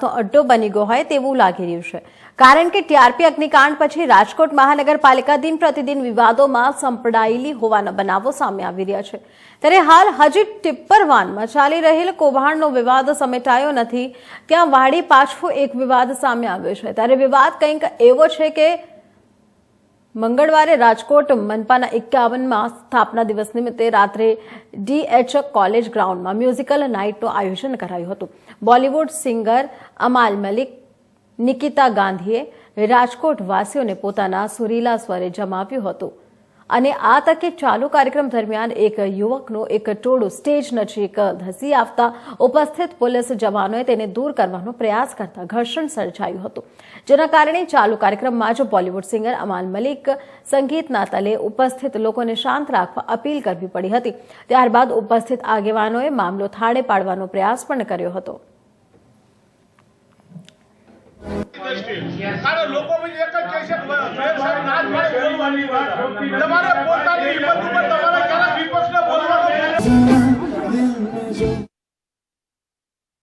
વિવાદનો અડ્ડો બની ગયો હોય તેવું લાગી રહ્યું છે. કારણ કે ટીઆરપી અગ્નિકાંડ પછી રાજકોટ મહાનગરપાલિકા દિન પ્રતિદિન વિવાદોમાં સંપડાયેલી હોવાના બનાવો સામે આવી રહ્યા છે. ત્યારે હાલ હજી ટિપ્પર વાનમાં ચાલી રહેલ કૌભાંડનો વિવાદ સમેટાયો નથી. ત્યાં વાડી પાછો એક વિવાદ સામે આવ્યો છે. ત્યારે વિવાદ કંઈક એવો છે કે મંગળવારે રાજકોટ મનપાના એકાવનમાં સ્થાપના દિવસ નિમિત્તે રાત્રે ડીએચ કોલેજ ગ્રાઉન્ડમાં મ્યુઝિકલ નાઇટનું આયોજન કરાયું હતું. બોલિવૂડ સિંગર અમાલ મલિક, નિકિતા ગાંધીએ રાજકોટ વાસીઓને પોતાના સુરીલા સ્વરે જમાવ્યું હતું. અને આ તકે ચાલુ કાર્યક્રમ દરમિયાન એક યુવકનું એક ટોળું સ્ટેજ નજીક ધસી આવતા ઉપસ્થિત પોલીસ જવાનોએ તેને દૂર કરવાનો પ્રયાસ કરતા ઘર્ષણ સર્જાયું હતું. જેના કારણે ચાલુ કાર્યક્રમમાં જ બોલિવૂડ સિંગર અમાન મલિક, સંગીતના તલે ઉપસ્થિત લોકોને શાંત રાખવા અપીલ કરવી પડી હતી. ત્યારબાદ ઉપસ્થિત આગેવાનોએ મામલો થાળે પાડવાનો પ્રયાસ પણ કર્યો હતો. છે લોકો એક કહે છે તમારે પોતાની હિંમત ઉપર તમારે ક્યારે વિપક્ષને બોલવાનું